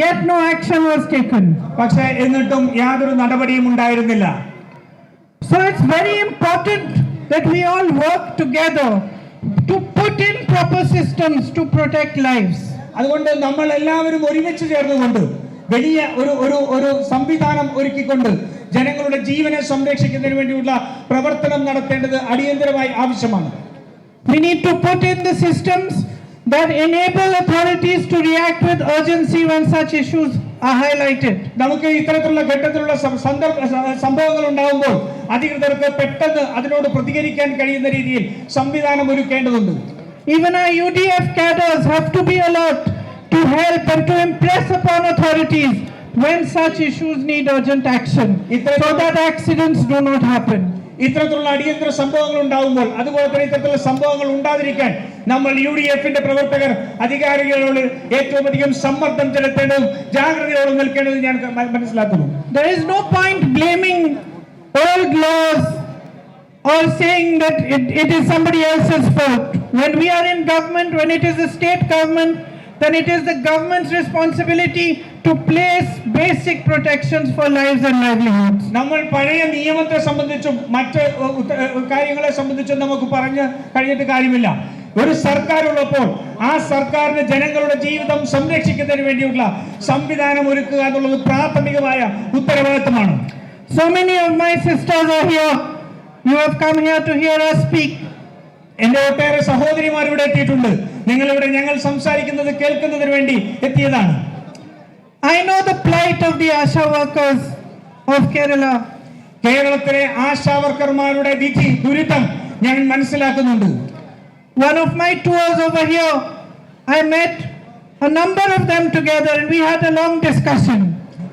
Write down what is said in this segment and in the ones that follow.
Yet no action was taken. പക്ഷെ എന്നിട്ടും യാതൊരു നടപടിയും ഉണ്ടായിരുന്നില്ല So it's very important that we all work together to put in proper systems to protect lives. അതുകൊണ്ട് നമ്മൾ എല്ലാവരും ഒരുമിച്ച് ചേർന്നുകൊണ്ട് വലിയ ഒരു ഒരു ഒരു സംവിധാനം ഒരുക്കിക്കൊണ്ട് ജനങ്ങളുടെ ജീവനെ സംരക്ഷിക്കുന്നതിന് വേണ്ടിയുള്ള പ്രവർത്തനം നടത്തേണ്ടത് അടിയന്തരമായി ആവശ്യമാണ് We need to put in the systems that enable authorities to react with urgency when such issues are highlighted. നമുക്ക് ഇത്തരത്തിലുള്ള ഘട്ടത്തിലുള്ള സം- സന്ദർഭ സ- സംഭവങ്ങൾ ഉണ്ടാകുമ്പോൾ അധികൃതർക്ക് പെട്ടെന്ന് അതിനോട് പ്രതികരിക്കാൻ കഴിയുന്ന രീതിയിൽ സംവിധാനം ഒരുക്കേണ്ടതുണ്ട് Even our UDF cadres have to be alert to help and to impress upon authorities when such issues need urgent action so that accidents do not happen. ഇത്തരത്തിലുള്ള അടിയന്തര സംഭവങ്ങൾ ഉണ്ടാകുമ്പോൾ അതുപോലെ തന്നെ ഇത്തരത്തിലുള്ള സംഭവങ്ങൾ ഉണ്ടാതിരിക്കാൻ നമ്മൾ യു ഡി എഫിന്റെ പ്രവർത്തകർ അധികാരികളോട് ഏറ്റവും അധികം സമ്മർദ്ദം ചെലുത്തേണ്ടതും ജാഗ്രതയോടെ നിൽക്കേണ്ടതും ഞാൻ മ- മനസ്സിലാക്കുന്നു There is no point blaming old laws or saying that it, it is somebody else's fault. When we are in government, when it is a state government, then it is the government's responsibility to place basic protections for lives and livelihoods. നമ്മൾ പഴയ നിയമത്തെ സംബന്ധിച്ചും മറ്റ് കാര്യങ്ങളെ സംബന്ധിച്ചും നമുക്ക് പറഞ്ഞു കഴിഞ്ഞിട്ട് കാര്യമില്ല. ഒരു സർക്കാർ ഉള്ളപ്പോൾ ആ സർക്കാരിന് ജനങ്ങളുടെ ജീവിതം സംരക്ഷിക്കുന്നതിന് വേണ്ടിയുള്ള സംവിധാനം ഒരുക്കുക എന്നുള്ളത് പ്രാഥമികമായ ഉത്തരവാദിത്തമാണ്. So many of my sisters are here you have come here to hear us speak. എന്റെ ഒട്ടേറെ സഹോദരിമാർ ഇവിടെ എത്തിയിട്ടുണ്ട്. നിങ്ങൾ ഇവിടെ ഞങ്ങൾ സംസാരിക്കുന്നത് കേൾക്കുന്നതിന് വേണ്ടി എത്തിയതാണ്. I know the plight of the ASHA workers of Kerala. കേരളത്തിലെ ആശാവർക്കർമാരുടെ വിധി ദുരിതം ഞാൻ മനസ്സിലാക്കുന്നുണ്ട് One of my tours over here, I met a number of them together and we had a long discussion.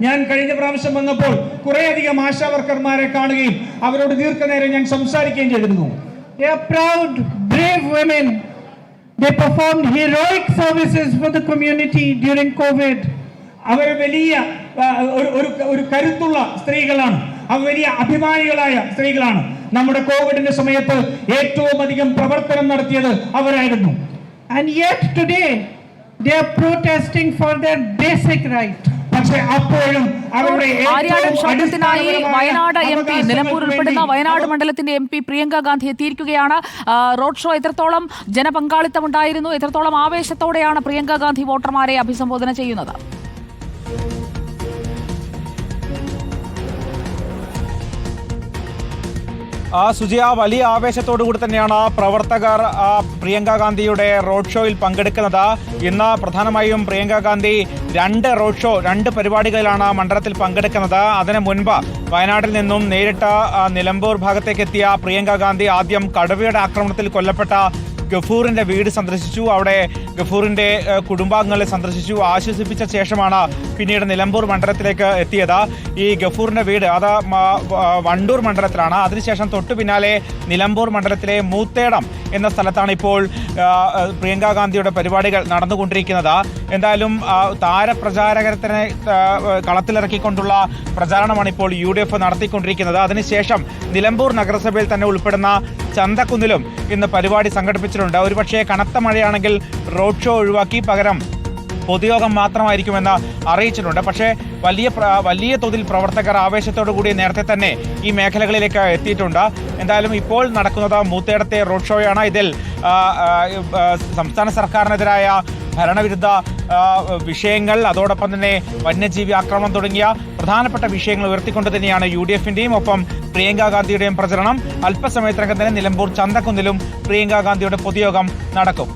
ഞാൻ കഴിഞ്ഞ പ്രാവശ്യം വന്നപ്പോൾ കുറേയധികം ആശാവർക്കർമാരെ കാണുകയും അവരോട് ദീർഘനേരം ഞാൻ സംസാരിക്കുകയും ചെയ്തിരുന്നു They are proud, brave women. They performed heroic services for the community during COVID. അവർ വലിയ ഒരു ഒരു കരുത്തുള്ള സ്ത്രീകളാണ്. അവർ വലിയ അഭിമാനികളായ സ്ത്രീകളാണ്. നമ്മുടെ കോവിഡിന്റെ സമയത്ത് ഏറ്റവും അധികം പ്രവർത്തനം നടത്തിയത് അവരായിരുന്നു. And yet today, they are protesting for their basic right. പക്ഷേ അപ്പോഴും അവരുടെ ആര്യാടൻ ശബ്ദത്തിനായി വയനാട് എം പി നിലമ്പൂർ ഉൾപ്പെടുന്ന വയനാട് മണ്ഡലത്തിന്റെ എം പി പ്രിയങ്ക ഗാന്ധി എത്തിയിരിക്കുകയാണ്. റോഡ് ഷോ എത്രത്തോളം ജനപങ്കാളിത്തമുണ്ടായിരുന്നു എത്രത്തോളം ആവേശത്തോടെയാണ് പ്രിയങ്ക ഗാന്ധി വോട്ടർമാരെ അഭിസംബോധന ചെയ്യുന്നത്? ആ സുജിയ വലിയ ആവേശത്തോടു കൂടി തന്നെയാണ് പ്രവർത്തകർ ആ, പ്രിയങ്ക ഗാന്ധിയുടെ റോഡ് ഷോയിൽ പങ്കെടുക്കുന്നത്. ഇന്ന് പ്രധാനമായും പ്രിയങ്ക ഗാന്ധി രണ്ട് റോഡ് ഷോ രണ്ട് പരിപാടികളിലാണ് മണ്ഡലത്തിൽ പങ്കെടുക്കുന്നത്. അതിനു മുൻപ് വയനാട്ടിൽ നിന്നും നേരിട്ട് നിലമ്പൂർ ഭാഗത്തേക്ക് എത്തിയ പ്രിയങ്ക ഗാന്ധി ആദ്യം കടുവയുടെ ആക്രമണത്തിൽ കൊല്ലപ്പെട്ട ഗഫൂറിന്റെ വീട് സന്ദർശിച്ചു. അവിടെ ഗഫൂറിന്റെ കുടുംബാംഗങ്ങളെ സന്ദർശിച്ചു. ആശ്വസിപ്പിച്ച ശേഷമാണ് പിന്നീട് നിലമ്പൂർ മണ്ഡലത്തിലേക്ക് എത്തിയത്. ഈ ഗഫൂറിന്റെ വീട് അത് വണ്ടൂർ മണ്ഡലത്തിലാണ്. അതിനുശേഷം തൊട്ടു പിന്നാലെ നിലമ്പൂർ മണ്ഡലത്തിലെ മൂത്തേടം എന്ന സ്ഥലത്താണ് ഇപ്പോൾ പ്രിയങ്കാ ഗാന്ധിയുടെ പരിപാടികൾ നടന്നുകൊണ്ടിരിക്കുന്നത്. എന്തായാലും താരപ്രചാരകരത്തിനെ കളത്തിലിറക്കിക്കൊണ്ടുള്ള പ്രചാരണമാണ് ഇപ്പോൾ യു ഡി എഫ് നടത്തിക്കൊണ്ടിരിക്കുന്നത്. അതിനുശേഷം നിലമ്പൂർ നഗരസഭയിൽ തന്നെ ഉൾപ്പെടുന്ന ചന്തക്കുന്നിലും ഇന്ന് പരിപാടി സംഘടിപ്പിച്ചിട്ടുണ്ട്. ഒരുപക്ഷേ കനത്ത മഴയാണെങ്കിൽ റോഡ് ഷോ ഒഴിവാക്കി പകരം പൊതുയോഗം മാത്രമായിരിക്കുമെന്ന് അറിയിച്ചിട്ടുണ്ട്. പക്ഷേ വലിയ വലിയ തോതിൽ പ്രവർത്തകർ ആവേശത്തോടു കൂടി നേരത്തെ തന്നെ ഈ മേഖലകളിലേക്ക് എത്തിയിട്ടുണ്ട്. എന്തായാലും ഇപ്പോൾ നടക്കുന്നത് മൂത്തേടത്തെ റോഡ് ഷോയാണ് ഇതിൽ സംസ്ഥാന സർക്കാരിനെതിരായ ഭരണവിരുദ്ധ വിഷയങ്ങൾ അതോടൊപ്പം തന്നെ വന്യജീവി ആക്രമണം തുടങ്ങിയ പ്രധാനപ്പെട്ട വിഷയങ്ങൾ ഉയർത്തിക്കൊണ്ട് തന്നെയാണ് യു ഡി എഫിന്റെയും ഒപ്പം പ്രിയങ്ക ഗാന്ധിയുടെയും പ്രചരണം. അല്പസമയത്തിനകം തന്നെ നിലമ്പൂർ ചന്തക്കുന്നിലും പ്രിയങ്ക ഗാന്ധിയുടെ പൊതുയോഗം നടക്കും.